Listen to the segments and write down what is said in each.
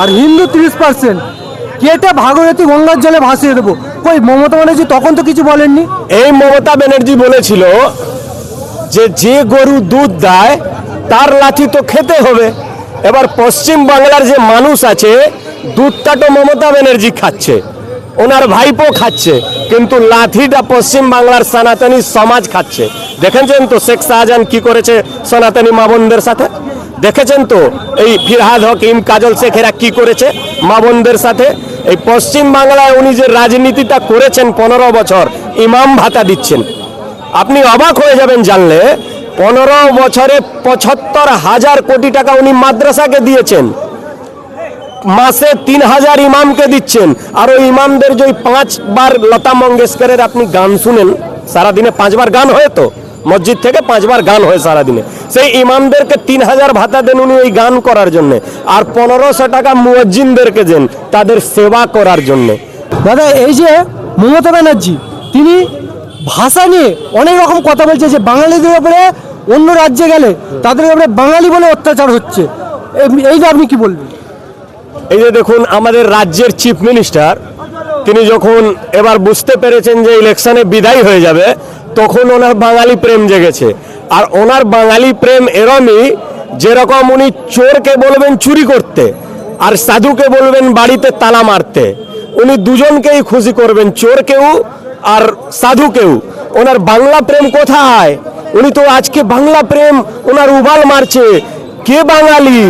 আর হিন্দু তিরিশ পার্সেন্ট কেটে ভাগীরথী গঙ্গার জলে ভাসিয়ে দেবো। কই, মমতা ব্যানার্জি তখন তো কিছু বলেননি? এই মমতা ব্যানার্জি বলেছিল যে যে গরু দুধ দেয়, তার লাঠি তো খেতে হবে। এবার পশ্চিম বাংলার যে মানুষ আছে, দুধটা তো মমতা ব্যানার্জি খাচ্ছে। ওনার ভাইপো খাচ্ছে, কিন্তু লাঠিটা পশ্চিম বাংলার সনাতনী সমাজ খাচ্ছে। দেখেছেন তো শেখ শাহজাহান কি করেছে সনাতনী মা বোনদের সাথে? দেখেছেন তো? এই ফিরহাদ হকিম, কাজল শেখেরা কি করেছে? মা বোনদের সাথে। এই পশ্চিম বাংলায় উনি যে রাজনীতিটা করেছেন পনেরো বছর, ইমাম ভাতা দিচ্ছেন। আপনি অবাক হয়ে যাবেন জানলে, পনেরো বছরে পঁচাত্তর হাজার কোটি টাকা উনি মাদ্রাসাকে দিয়েছেন। মাসে তিন হাজার ইমামকে দিচ্ছেন। আর ওই ইমামদের যে পাঁচবার লতা মঙ্গেশকরের আপনি গান শুনেন, সারাদিনে পাঁচবার গান হয় তো? মসজিদ থেকে পাঁচবার গান হয় সারাদিনে। সেই ইমামদেরকে তিন হাজার ভাতা দেন উনি ওই গান করার জন্যে। আর পনেরোশো টাকা মুয়াজ্জিনদেরকে দেন তাদের সেবা করার জন্যে। দাদা এই যে মমতা ব্যানার্জি তিনি ভাষা নিয়ে অনেক রকম কথা বলছে যে বাঙালিদের উপরে অন্য রাজ্যে গেলে তাদের উপরে বাঙালি বলে অত্যাচার হচ্ছে। এই- এই যে আপনি কি বলবেন? এই যে দেখুন আমাদের রাজ্যের চিফ মিনিস্টার তিনি যখন এবার বুঝতে পেরেছেন যে ইলেকশনে বিদায় হয়ে যাবে তখন ওনার বাঙালি প্রেম জেগেছে। আর ওনার বাঙালি প্রেম এরমই যেরকম উনি চোরকে বলবেন চুরি করতে, আর সাধুকে বলবেন বাড়িতে তালা মারতে। উনি দুজনকেই খুশি করবেন, চোরকেও আর সাধুকেও। ওনার বাংলা প্রেম কোথায়? উনি তো আজকে বাংলা প্রেম ওনার উবাল মারছে। কে বাঙালি?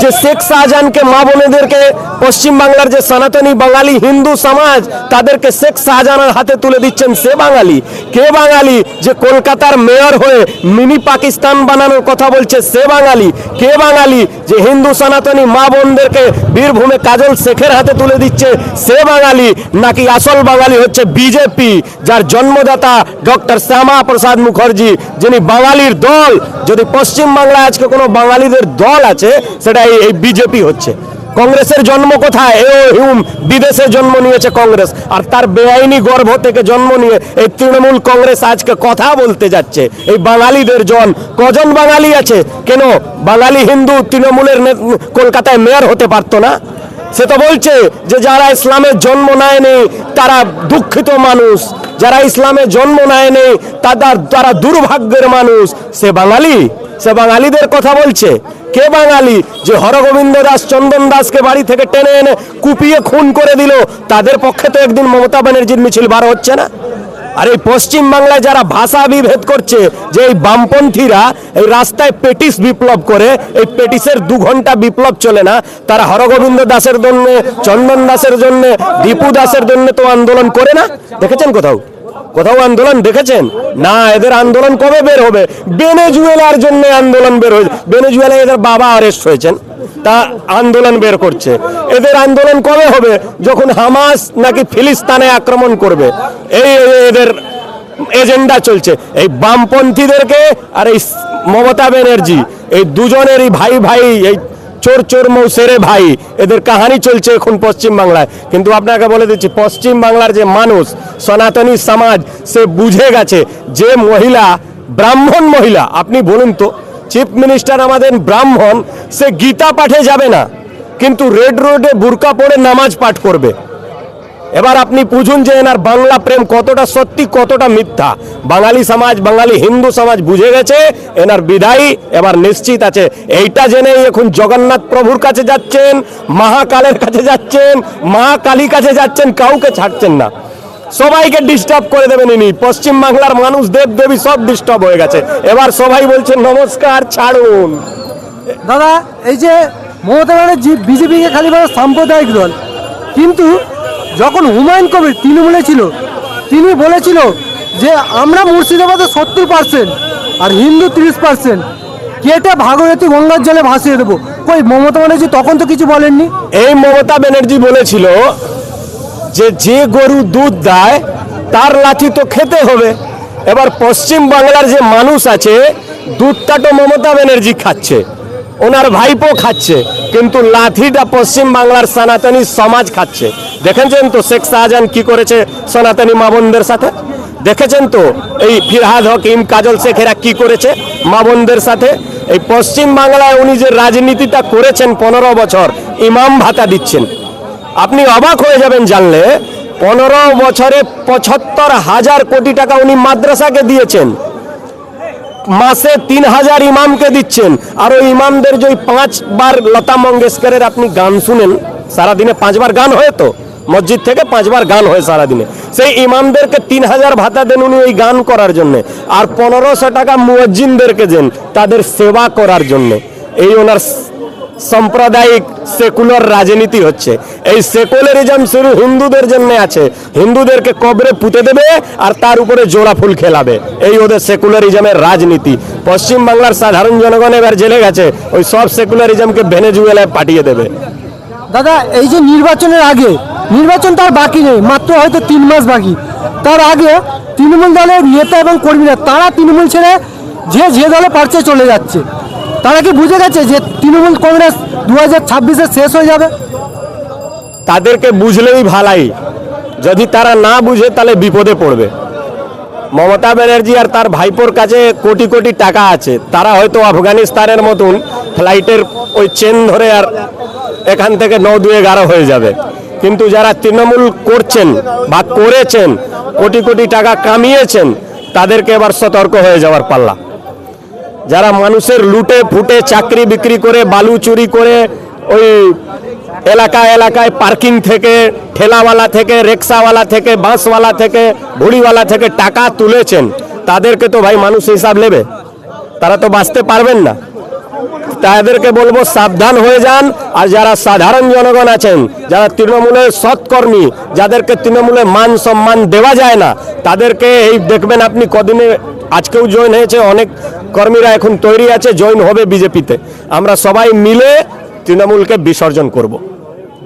যে শেখ শাহজাহানকে মা বোনেদেরকে পশ্চিম বাংলার যে সনাতনী বাঙালি হিন্দু সমাজ, তাদেরকে শেখ শাহজাহানের হাতে তুলে দিচ্ছেন সে বাঙালি। কে বাঙালি? যে কলকাতার মেয়র হয়ে মিনি পাকিস্তান বানানোর কথা বলছে সে বাঙালি। কে বাঙালি? যে হিন্দু সনাতনী মা বোনদেরকে বীরভূমে কাজল শেখের হাতে তুলে দিচ্ছে সে বাঙালি। নাকি আসল বাঙালি হচ্ছে বিজেপি, যার জন্মদাতা ডক্টর শ্যামা প্রসাদ মুখার্জি, যিনি বাঙালির দল। যদি পশ্চিম বাংলায় আজকে কোনো বাঙালিদের দল আছে, সেটা এই বিজেপি হচ্ছে। কংগ্রেসের জন্ম কোথায়? এ হিউম বিদেশে জন্ম নিয়েছে কংগ্রেস। আর তার বেআইনি গর্ভ থেকে জন্ম নিয়ে এই তৃণমূল কংগ্রেস আজকে কথা বলতে যাচ্ছে। এই বাঙালিদের জন, কজন বাঙালি আছে? কেন? বাঙালি হিন্দু তৃণমূলের কলকাতায় মেয়র হতে পারতো না? সে তো বলছে যে যারা ইসলামের জন্ম নেয়নি তারা দুঃখিত মানুষ। যারা ইসলামে জন্ম নেয়নি তাদের তারা দুর্ভাগ্যের মানুষ। সে বাঙালি? সে বাঙালিদের কথা বলছে। কে বাঙালি? যে হরগোবিন্দ দাস, চন্দন দাসকে বাড়ি থেকে টেনে এনে কুপিয়ে খুন করে দিল, তাদের পক্ষে তো একদিন মমতা ব্যানার্জির মিছিল বার হচ্ছে না? আর এই পশ্চিম বাংলায় যারা ভাষা বিভেদ করছে, যে এই বামপন্থীরা এই রাস্তায় পেটিস বিপ্লব করে, এই পেটিসের দু ঘণ্টা বিপ্লব চলে না, তারা হরগোবিন্দ দাসের জন্য, চন্দন দাসের জন্য, দীপু দাসের জন্য তো আন্দোলন করে না? দেখেছেন কোথাও? কোথাও আন্দোলন দেখেছেন? না, এদের আন্দোলন কবে বের হবে? বেনেজুয়েলার জন্য আন্দোলন বের হয়েছে। বেনেজুয়েলা এদের বাবা অ্যারেস্ট হয়েছেন। তা আন্দোলন বের করছে। এদের আন্দোলন কবে হবে? যখন হামাস নাকি ফিলিস্তানে আক্রমণ করবে। এই এদের এজেন্ডা চলছে। এই বামপন্থীদেরকে আর এই মমতা ব্যানার্জি, এই দুজনেরই ভাই ভাই এই চোর চোর মৌসেরে ভাই। এদের কাহানি চলছে এখন পশ্চিম বাংলায়। কিন্তু আপনাকে বলে দিচ্ছি, পশ্চিম বাংলার যে মানুষ, সনাতনী সমাজ, সে বুঝে গেছে যে মহিলা ব্রাহ্মণ মহিলা, আপনি বলুন তো, চিফ মিনিস্টার আমাদের ব্রাহ্মণ, সে গীতা পাঠে যাবে না, কিন্তু রেড রোডে বুরকা পড়ে নামাজ পাঠ করবে। এবার আপনি বুঝুন যে এনার বাংলা প্রেম কতটা সত্যি, কতটা মিথ্যা। বাঙালি সমাজ, বাঙালি হিন্দু সমাজ বুঝে গেছে, এনার বিদায়ী এবার নিশ্চিত আছে। এইটা জেনেই এখন জগন্নাথ প্রভুর কাছে যাচ্ছেন, মহাকালের কাছে যাচ্ছেন মা কালী কাছে যাচ্ছেন, কাউকে ছাড়ছেন না। সবাইকে ডিস্টার্ব করে দেবেন ইনি। পশ্চিম বাংলার মানুষ দেব দেবী সব ডিস্টার্ব হয়ে গেছে। এবার সবাই বলছে, নমস্কার, ছাড়ুন। দাদা, এই যে মমতা ব্যানার্জি, বিজেপিকে খালি সাম্প্রদায়িক দল। কিন্তু যখন হুমায়ুন কবির তৃণমূলে ছিল, তিনি বলেছিল যে আমরা মুর্শিদাবাদে সত্তর পার্সেন্ট আর হিন্দু তিরিশ পার্সেন্ট কেটে ভাগীরথী গঙ্গার জলে ভাসিয়ে দেবো। কই, মমতা ব্যানার্জি তখন তো কিছু বলেননি? এই মমতা ব্যানার্জি বলেছিল যে যে গরু দুধ দেয়, তার লাঠি তো খেতে হবে। এবার পশ্চিম বাংলার যে মানুষ আছে, দুধটা তো মমতা ব্যানার্জি খাচ্ছে। ওনার ভাইপো খাচ্ছে, কিন্তু লাঠিটা পশ্চিম বাংলার সনাতনী সমাজ খাচ্ছে। দেখেছেন তো শেখ শাহজাহান কি করেছে সনাতনী মা বোনদের সাথে? দেখেছেন তো এই ফিরহাদ হকিম, কাজল শেখেরা কি করেছে মা বোনদের সাথে? এই পশ্চিম বাংলায় উনি যে রাজনীতিটা করেছেন পনেরো বছর, ইমাম ভাতা দিচ্ছেন। আপনি অবাক হয়ে যাবেন জানলে, পনেরো বছরে পঁচাত্তর হাজার কোটি টাকা উনি মাদ্রাসাকে দিয়েছেন। মাসে তিন হাজার ইমামকে দিচ্ছেন। আর ওই ইমামদের যে পাঁচবার লতা মঙ্গেশকরের আপনি গান শুনেন, সারাদিনে পাঁচবার গান হয় তো? মসজিদ থেকে পাঁচবার গান হয় সারাদিনে। সেই ইমামদেরকে তিন হাজার ভাতা দেন উনি ওই গান করার জন্য। আর পনেরোশো টাকা মুয়াজ্জিনদেরকে দেন তাদের সেবা করার জন্য। এই ওনার সাম্প্রদায়িক সেকুলার রাজনীতি হচ্ছে। এই সেকুলারিজম শুরু হিন্দুদের জন্য আছে। হিন্দুদেরকে কবরে পুঁতে দেবে আর তার উপরে জোড়া ফুল খেলাবে। এই ওদের সেকুলারিজমের রাজনীতি। পশ্চিম বাংলার সাধারণ জনগণ এবার জেলে গেছে। ওই সব সেকুলারিজমকে ভেনেজুয়েলায় পাঠিয়ে দেবে। দাদা, এই যে নির্বাচনের আগে নির্বাচন তার বাকি নেই, মাত্র হয়তো তিন মাস বাকি। তার আগে তৃণমূল দলের নেতা এবং কর্মীরা, তারা তৃণমূল ছেড়ে যে যে দলে পারছে চলে যাচ্ছে, তারা কি বুঝে গেছে যে তৃণমূল কংগ্রেস দু হাজার ছাব্বিশে শেষ হয়ে যাবে? তাদেরকে বুঝলেই ভালাই। যদি তারা না বুঝে, তাহলে বিপদে পড়বে। মমতা ব্যানার্জি আর তার ভাইপোর কাছে কোটি কোটি টাকা আছে। তারা হয়তো আফগানিস্তানের মতন ফ্লাইটের ওই চেন ধরে আর এখান থেকে ন দু এগারো হয়ে যাবে। কিন্তু যারা তৃণমূল করছেন বা করেছেন, কোটি কোটি টাকা কামিয়েছেন, তাদেরকে এবার সতর্ক হয়ে যাওয়ার পাল্লা। যারা মানুষের লুটে ফুটে, চাকরি বিক্রি করে, বালু চুরি করে, ওই এলাকা এলাকায় পার্কিং থেকে, ঠেলাওয়ালা থেকে, রিক্সাওয়ালা থেকে, বাসওয়ালা থেকে, ভুড়িওয়ালা থেকে টাকা তুলেছেন, তাদেরকে তো ভাই মানুষ হিসাব নেবে। তারা তো বাঁচতে পারবেন না। তাদেরকে বলব সাবধান হয়ে যান। আর যারা সাধারণ জনগণ আছেন, যারা তৃণমূলের সৎকর্মী, যাদেরকে তৃণমূলে মান সম্মান দেওয়া যায় না, তাদেরকে এই দেখবেন আপনি কদিনে আজকেও জয়েন হয়েছে, অনেক কর্মীরা এখন তৈরি আছে, জয়েন হবে বিজেপিতে। আমরা সবাই মিলে তৃণমূলকে বিসর্জন করব।